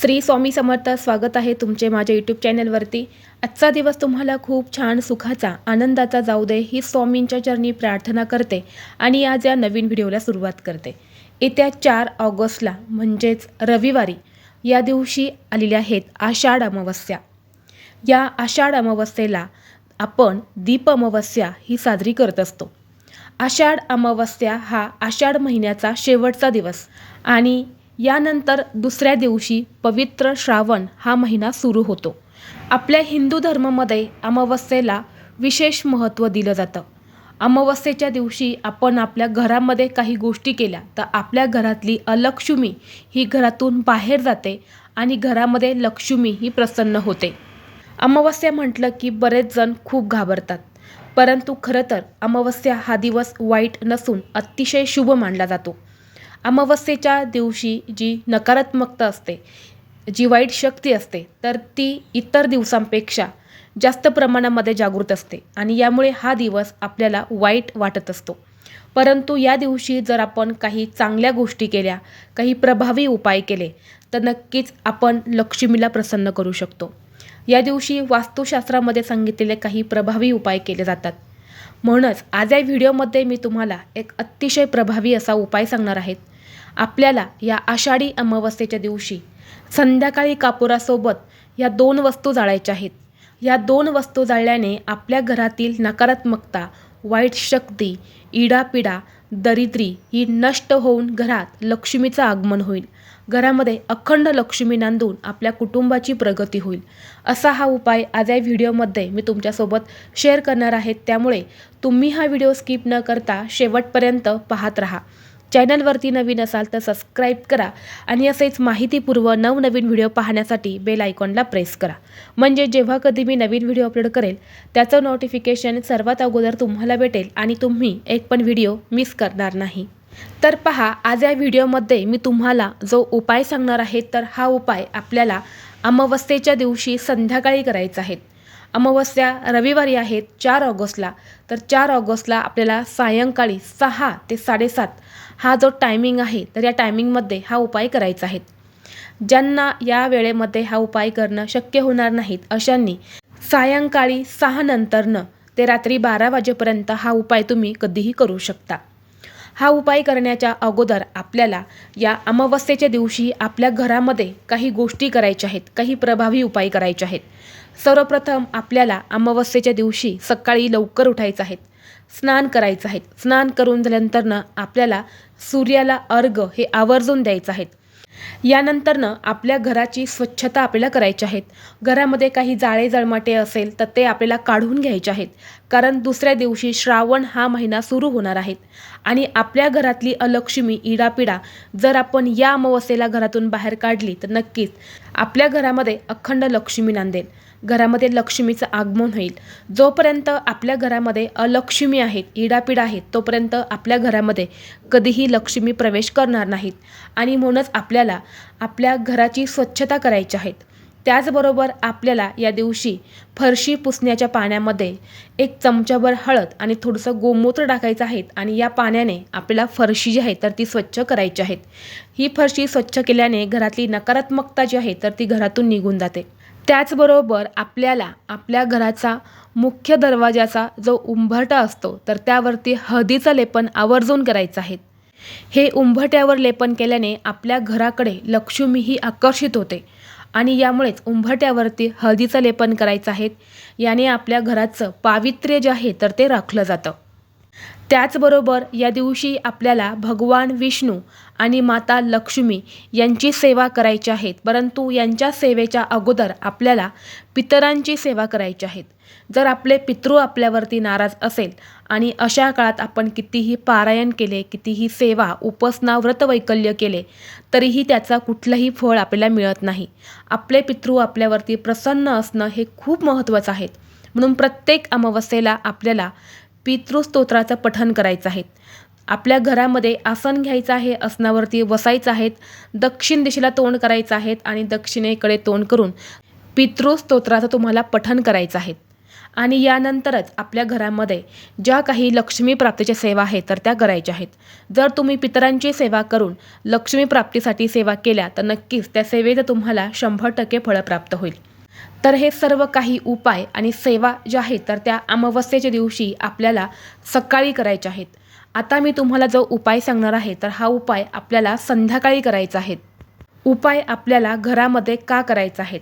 श्री स्वामी समर्थ स्वागत आहे तुमचे माझ्या यूट्यूब चॅनलवरती आजचा दिवस तुम्हाला खूप छान सुखाचा आनंदाचा जाऊ दे ही स्वामींच्या चरणी प्रार्थना करते आणि आज या नवीन व्हिडिओला सुरुवात करते. येत्या चार ऑगस्टला म्हणजेच रविवारी या दिवशी आलेल्या आहेत आषाढ अमावस्या. या आषाढ अमावस्येला आपण दीप अमावस्या ही साजरी करत असतो. आषाढ अमावस्या हा आषाढ महिन्याचा शेवटचा दिवस आणि यानंतर दुसऱ्या दिवशी पवित्र श्रावण हा महिना सुरू होतो. आपल्या हिंदू धर्मामध्ये अमावस्येला विशेष महत्त्व दिलं जातं. अमावस्येच्या दिवशी आपण आपल्या घरामध्ये काही गोष्टी केल्या तर आपल्या घरातली अलक्ष्मी ही घरातून बाहेर जाते आणि घरामध्ये लक्ष्मी ही प्रसन्न होते. अमावस्या म्हटलं की बरेच जण खूप घाबरतात. परंतु खरं तर अमावस्या हा दिवस वाईट नसून अतिशय शुभ मानला जातो. अमावस्येच्या दिवशी जी नकारात्मकता असते जी वाईट शक्ती असते तर ती इतर दिवसांपेक्षा जास्त प्रमाणामध्ये जागृत असते आणि यामुळे हा दिवस आपल्याला वाईट वाटत असतो. परंतु या दिवशी जर आपण काही चांगल्या गोष्टी केल्या काही प्रभावी उपाय केले तर नक्कीच आपण लक्ष्मीला प्रसन्न करू शकतो. या दिवशी वास्तुशास्त्रामध्ये सांगितलेले काही प्रभावी उपाय केले जातात. म्हणूनच आज या व्हिडिओमध्ये मी तुम्हाला एक अतिशय प्रभावी असा उपाय सांगणार आहेत आपल्याला या आषाढी अमावस्येच्या दिवशी संध्याकाळी कापुरासोबत या दोन वस्तू जाळायच्या आहेत. या दोन वस्तू जाळल्याने आपल्या घरातील नकारात्मकता वाईट शक्ती इडापिडा दरिद्री ही नष्ट होऊन घरात लक्ष्मीचं आगमन होईल. घरामध्ये अखंड लक्ष्मी नांदून आपल्या कुटुंबाची प्रगती होईल. असा हा उपाय आज या व्हिडिओमध्ये मी तुमच्यासोबत शेअर करणार आहे. त्यामुळे तुम्ही हा व्हिडिओ स्किप न करता शेवटपर्यंत पाहत राहा. चॅनलवरती नवीन असाल तर सबस्क्राईब करा आणि असेच माहितीपूर्व नवनवीन व्हिडिओ पाहण्यासाठी बेल आयकॉनला प्रेस करा. म्हणजे जेव्हा कधी मी नवीन व्हिडिओ अपलोड करेल त्याचं नोटिफिकेशन सर्वात अगोदर तुम्हाला भेटेल आणि तुम्ही एक पण व्हिडिओ मिस करणार नाही. तर पहा आज या व्हिडिओमध्ये मी तुम्हाला जो उपाय सांगणार आहे तर हा उपाय आपल्याला अमावस्येच्या दिवशी संध्याकाळी करायचा आहे. अमावस्या रविवारी आहेत चार ऑगस्टला. तर चार ऑगस्टला आपल्याला सायंकाळी सहा ते साडेसात हा जो टायमिंग आहे तर या टायमिंगमध्ये हा उपाय करायचा आहे. ज्यांना या वेळेमध्ये हा उपाय करणं शक्य होणार नाहीत अशांनी सायंकाळी सहा नंतरनं ते रात्री बारा वाजेपर्यंत हा उपाय तुम्ही कधीही करू शकता. हा उपाय करण्याच्या अगोदर आपल्याला या अमावस्येच्या दिवशी आपल्या घरामध्ये काही गोष्टी करायच्या आहेत काही प्रभावी उपाय करायचे आहेत. सर्वप्रथम आपल्याला अमावस्येच्या दिवशी सकाळी लवकर उठायचं आहे. स्नान करायचं आहे. स्नान करून झाल्यानंतरनं आपल्याला सूर्याला अर्घ हे आवर्जून द्यायचं आहे. यानंतरनं आपल्या घराची स्वच्छता आपल्याला करायची आहेत घरामध्ये काही जाळे जळमाटे असेल तर ते आपल्याला काढून घ्यायचे आहेत. कारण दुसऱ्या दिवशी श्रावण हा महिना सुरू होणार आहेत आणि आपल्या घरातली अलक्ष्मी इडापिडा जर आपण या अमावस्येला घरातून बाहेर काढली तर नक्कीच आपल्या घरामध्ये अखंड लक्ष्मी नांदेल. घरामध्ये लक्ष्मीचं आगमन होईल. जोपर्यंत आपल्या घरामध्ये अलक्ष्मी आहेत इडापिडा आहेत तोपर्यंत आपल्या घरामध्ये कधीही लक्ष्मी प्रवेश करणार नाहीत. आणि म्हणूनच आपल्याला आपल्या घराची स्वच्छता करायची आहेत त्याचबरोबर आपल्याला या दिवशी फरशी पुसण्याच्या पाण्यामध्ये एक चमचाभर हळद आणि थोडंसं गोमूत्र टाकायचं आहे आणि या पाण्याने आपल्याला फरशी जी आहे तर ती स्वच्छ करायची आहेत ही फरशी स्वच्छ केल्याने घरातली नकारात्मकता जी आहे तर ती घरातून निघून जाते. त्याचबरोबर आपल्याला आपल्या घराचा मुख्य दरवाजाचा जो उंबरठा असतो तर त्यावरती हळदीचं लेपन आवर्जून करायचं आहे. हे उंबरठ्यावर लेपन केल्याने आपल्या घराकडे लक्ष्मी ही आकर्षित होते आणि यामुळेच उंबरठ्यावरती हळदीचं लेपन करायचं आहे याने आपल्या घराचं पावित्र्य जे आहे तर ते राखलं जातं. त्याचबरोबर या दिवशी आपल्याला भगवान विष्णू आणि माता लक्ष्मी यांची सेवा करायची आहेत. परंतु यांच्या सेवेच्या अगोदर आपल्याला पितरांची सेवा करायची आहेत. जर आपले पितृ आपल्यावरती नाराज असेल आणि अशा काळात आपण कितीही पारायण केले कितीही सेवा उपासना व्रतवैकल्य केले तरीही त्याचा कुठलंही फळ आपल्याला मिळत नाही. आपले पितृ आपल्यावरती प्रसन्न असणं हे खूप महत्त्वाचं आहे. म्हणून प्रत्येक अमावस्येला आपल्याला पितृस्तोत्राचं पठण करायचं आहे. आपल्या घरामध्ये आसन घ्यायचं आहे आसनावरती बसायचं आहेत दक्षिण दिशेला तोंड करायचं आहेत आणि दक्षिणेकडे तोंड करून पितृस्तोत्राचं तुम्हाला पठण करायचं आहे. आणि यानंतरच आपल्या घरामध्ये ज्या काही लक्ष्मी प्राप्तीच्या सेवा आहेत तर त्या करायच्या आहेत. जर तुम्ही पितरांची सेवा करून लक्ष्मी प्राप्तीसाठी सेवा केल्या तर नक्कीच त्या सेवेचं तुम्हाला शंभर टक्के फळं प्राप्त होईल. तर हे सर्व काही उपाय आणि सेवा ज्या आहेत तर त्या अमावस्येच्या दिवशी आपल्याला सकाळी करायच्या आहेत. आता मी तुम्हाला जो उपाय सांगणार आहे तर हा उपाय आपल्याला संध्याकाळी करायचा आहे. उपाय आपल्याला घरामध्ये का करायचा आहेत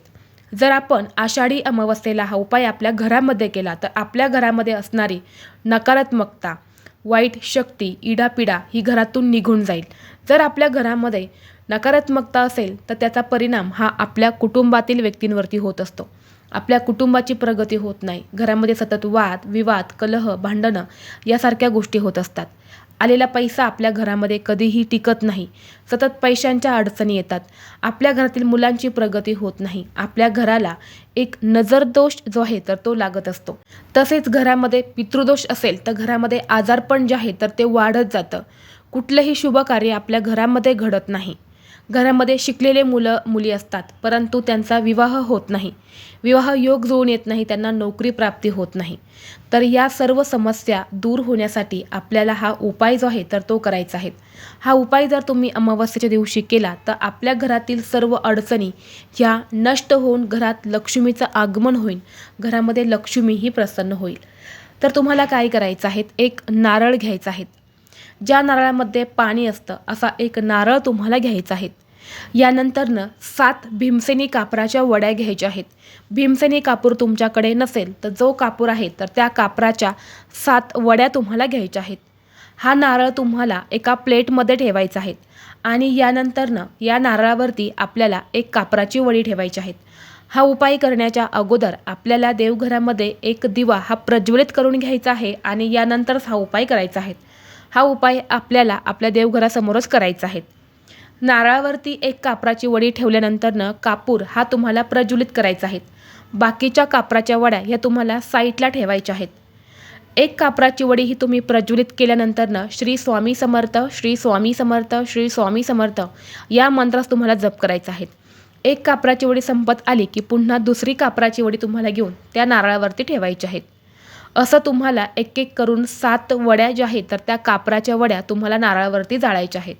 जर आपण आषाढी अमावस्येला हा उपाय आपल्या घरामध्ये केला तर आपल्या घरामध्ये असणारी नकारात्मकता वाईट शक्ती इडापिडा ही घरातून निघून जाईल. जर आपल्या घरामध्ये नकारात्मकता असेल तर त्याचा परिणाम हा आपल्या कुटुंबातील व्यक्तींवरती होत असतो. आपल्या कुटुंबाची प्रगती होत नाही. घरामध्ये सतत वाद विवाद कलह भांडणं यासारख्या गोष्टी होत असतात. आलेला पैसा आपल्या घरामध्ये कधीही टिकत नाही. सतत पैशांच्या अडचणी येतात. आपल्या घरातील मुलांची प्रगती होत नाही. आपल्या घराला एक नजरदोष जो आहे तर तो लागत असतो. तसेच घरामध्ये पितृदोष असेल तर घरामध्ये आजारपण जे आहे तर ते वाढत जातं. कुठलंही शुभ कार्य आपल्या घरामध्ये घडत नाही. घरामध्ये शिकलेले मुलं मुली असतात परंतु त्यांचा विवाह होत नाही. विवाह योग जुळून येत नाही त्यांना नोकरी प्राप्ती होत नाही. तर या सर्व समस्या दूर होण्यासाठी आपल्याला हा उपाय जो आहे तर तो करायचा आहे. हा उपाय जर तुम्ही अमावस्येच्या दिवशी केला तर आपल्या घरातील सर्व अडचणी ह्या नष्ट होऊन घरात लक्ष्मीचं आगमन होईल. घरामध्ये लक्ष्मीही प्रसन्न होईल. तर तुम्हाला काय करायचं आहे? एक नारळ घ्यायचा आहे. ज्या नारळामध्ये पाणी असतं असा एक नारळ तुम्हाला घ्यायचा आहे. यानंतरनं सात भीमसेनी कापराच्या वड्या घ्यायच्या आहेत. भीमसेनी कापूर तुमच्याकडे नसेल तर जो कापूर आहे तर त्या कापराच्या सात वड्या तुम्हाला घ्यायच्या आहेत. हा नारळ तुम्हाला एका प्लेटमध्ये ठेवायचा आहे आणि यानंतरनं या नारळावरती आपल्याला एक कापराची वडी ठेवायची आहेत हा उपाय करण्याच्या अगोदर आपल्याला देवघरामध्ये एक दिवा हा प्रज्वलित करून घ्यायचा आहे आणि यानंतरच हा उपाय करायचा आहे. हा उपाय आपल्याला आपल्या देवघरासमोरच करायचा आहे. नारळावरती एक कापराची वडी ठेवल्यानंतरनं कापूर हा तुम्हाला प्रज्वलित करायचा आहे. बाकीच्या कापराच्या वड्या ह्या तुम्हाला साईटला ठेवायच्या आहेत. एक कापराची वडी ही तुम्ही प्रज्वलित केल्यानंतरनं श्री स्वामी समर्थ श्री स्वामी समर्थ श्री स्वामी समर्थ या मंत्रास तुम्हाला जप करायचा आहे. एक कापराची वडी संपत आली की पुन्हा दुसरी कापराची वडी तुम्हाला घेऊन त्या नारळावरती ठेवायची आहेत. असं तुम्हाला एक एक करून सात वड्या ज्या आहेत तर त्या कापराच्या वड्या तुम्हाला नारळावरती जाळायच्या आहेत.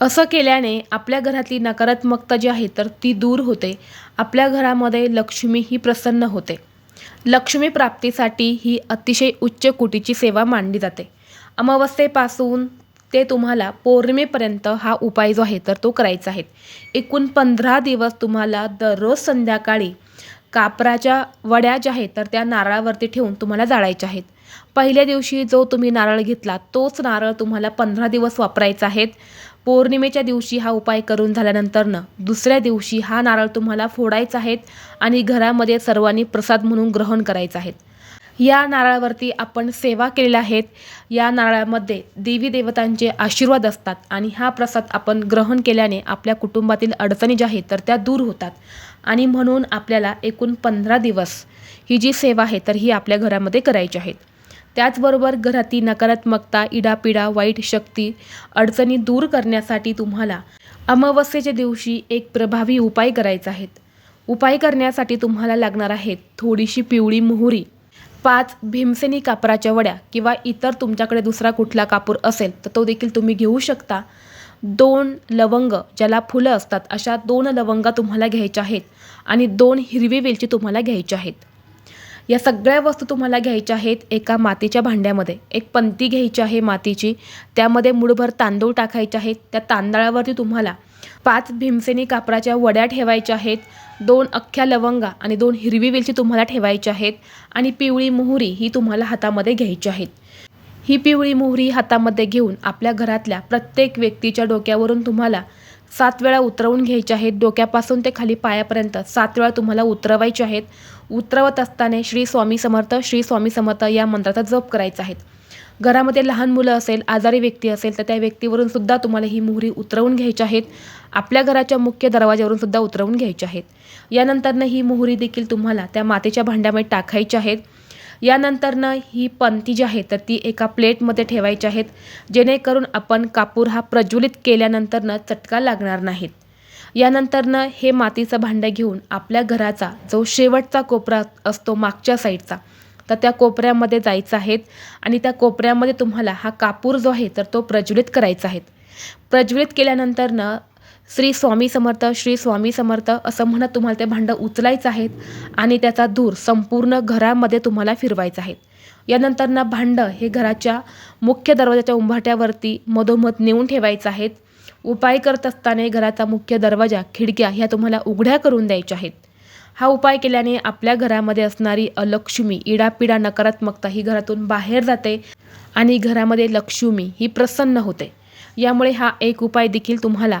असं केल्याने आपल्या घरातली नकारात्मकता जी आहे तर ती दूर होते. आपल्या घरामध्ये लक्ष्मी ही प्रसन्न होते. लक्ष्मी प्राप्तीसाठी ही अतिशय उच्च कोटीची सेवा मानली जाते. अमावस्येपासून ते तुम्हाला पौर्णिमेपर्यंत हा उपाय जो आहे तर तो करायचा आहे. एकूण पंधरा दिवस तुम्हाला दररोज संध्याकाळी कापराच्या वड्या ज्या आहेत तर त्या नारळावरती ठेवून तुम्हाला जाळायच्या आहेत. पहिल्या दिवशी जो तुम्ही नारळ घेतला तोच नारळ तुम्हाला पंधरा दिवस वापरायचा आहेत पौर्णिमेच्या दिवशी हा उपाय करून झाल्यानंतरनं दुसऱ्या दिवशी हा नारळ तुम्हाला फोडायचा आहेत आणि घरामध्ये सर्वांनी प्रसाद म्हणून ग्रहण करायचा आहेत या नारळावरती आपण सेवा केलेल्या आहेत. या नारळामध्ये देवी देवतांचे आशीर्वाद असतात आणि हा प्रसाद आपण ग्रहण केल्याने आपल्या कुटुंबातील अडचणी ज्या आहेत तर त्या दूर होतात. आणि म्हणून आपल्याला एकूण पंधरा दिवस ही जी सेवा आहे तर ही आपल्या घरामध्ये करायची आहेत. त्याचबरोबर घरातील नकारात्मकता इडापिडा वाईट शक्ती अडचणी दूर करण्यासाठी तुम्हाला अमावस्येच्या दिवशी एक प्रभावी उपाय करायचा आहेत उपाय करण्यासाठी तुम्हाला लागणार आहेत थोडीशी पिवळी मोहरी पाच भीमसेनी कापराच्या वड्या किंवा इतर तुमच्याकडे दुसरा कुठला कापूर असेल तर तो देखील तुम्ही घेऊ शकता. दोन लवंग ज्याला फुलं असतात अशा दोन लवंगा तुम्हाला घ्यायच्या आहेत आणि दोन हिरवी वेलची तुम्हाला घ्यायच्या आहेत. या सगळ्या वस्तू तुम्हाला घ्यायच्या आहेत एका मातीच्या भांड्यामध्ये. एक पंती घ्यायची आहे मातीची. त्यामध्ये मुठभर तांदूळ टाकायचे आहेत. त्या तांदळावरती तुम्हाला पाच भीमसेनी कापराच्या वड्या ठेवायच्या आहेत दोन अख्ख्या लवंगा आणि दोन हिरवी वेलची तुम्हाला ठेवायच्या आहेत आणि पिवळी मोहरी ही तुम्हाला हातामध्ये घ्यायची आहेत. ही पिवळी मोहरी हातामध्ये घेऊन आपल्या घरातल्या प्रत्येक व्यक्तीच्या डोक्यावरून तुम्हाला सात वेळा उतरवून घ्यायचे आहेत. डोक्यापासून ते खाली पायापर्यंत सात वेळा तुम्हाला उतरवायचे आहेत. उतरवत असताना श्री स्वामी समर्थ श्री स्वामी समर्थ या मंत्राचा जप करायचा आहे. घरामध्ये लहान मुलं असेल आजारी व्यक्ती असेल तर त्या व्यक्तीवरून सुद्धा तुम्हाला ही मोहरी उतरवून घ्यायची आहेत. आपल्या घराच्या मुख्य दरवाज्यावरून सुद्धा उतरवून घ्यायची आहेत. यानंतरनं ही मोहरी देखील तुम्हाला त्या मातेच्या भांड्यामध्ये टाकायची आहेत. यानंतरनं ही पंथी जी आहे तर ती एका प्लेटमध्ये ठेवायची आहेत जेणेकरून आपण कापूर हा प्रज्वलित केल्यानंतरनं चटका लागणार नाहीत. यानंतरनं हे मातीचं भांडं घेऊन आपल्या घराचा जो शेवटचा कोपरा असतो मागच्या साईडचा तर त्या कोपऱ्यामध्ये जायचं आहेत आणि त्या कोपऱ्यामध्ये तुम्हाला हा कापूर जो आहे तर तो प्रज्वलित करायचा आहे. प्रज्वलित केल्यानंतरनं श्री स्वामी समर्थ श्री स्वामी समर्थ असं म्हणत तुम्हाला ते भांडं उचलायचं आहेत आणि त्याचा धूर संपूर्ण घरामध्ये तुम्हाला फिरवायचा आहे. यानंतर ना भांडं हे घराच्या मुख्य दरवाजाच्या उंबाट्यावरती मधोमध नेऊन ठेवायचं आहेत. उपाय करत असताना घराचा मुख्य दरवाजा खिडक्या ह्या तुम्हाला उघड्या करून द्यायच्या आहेत. हा उपाय केल्याने आपल्या घरामध्ये असणारी अलक्ष्मी इडापिडा नकारात्मकता ही घरातून बाहेर जाते आणि घरामध्ये लक्ष्मी ही प्रसन्न होते. यामुळे हा एक उपाय देखील तुम्हाला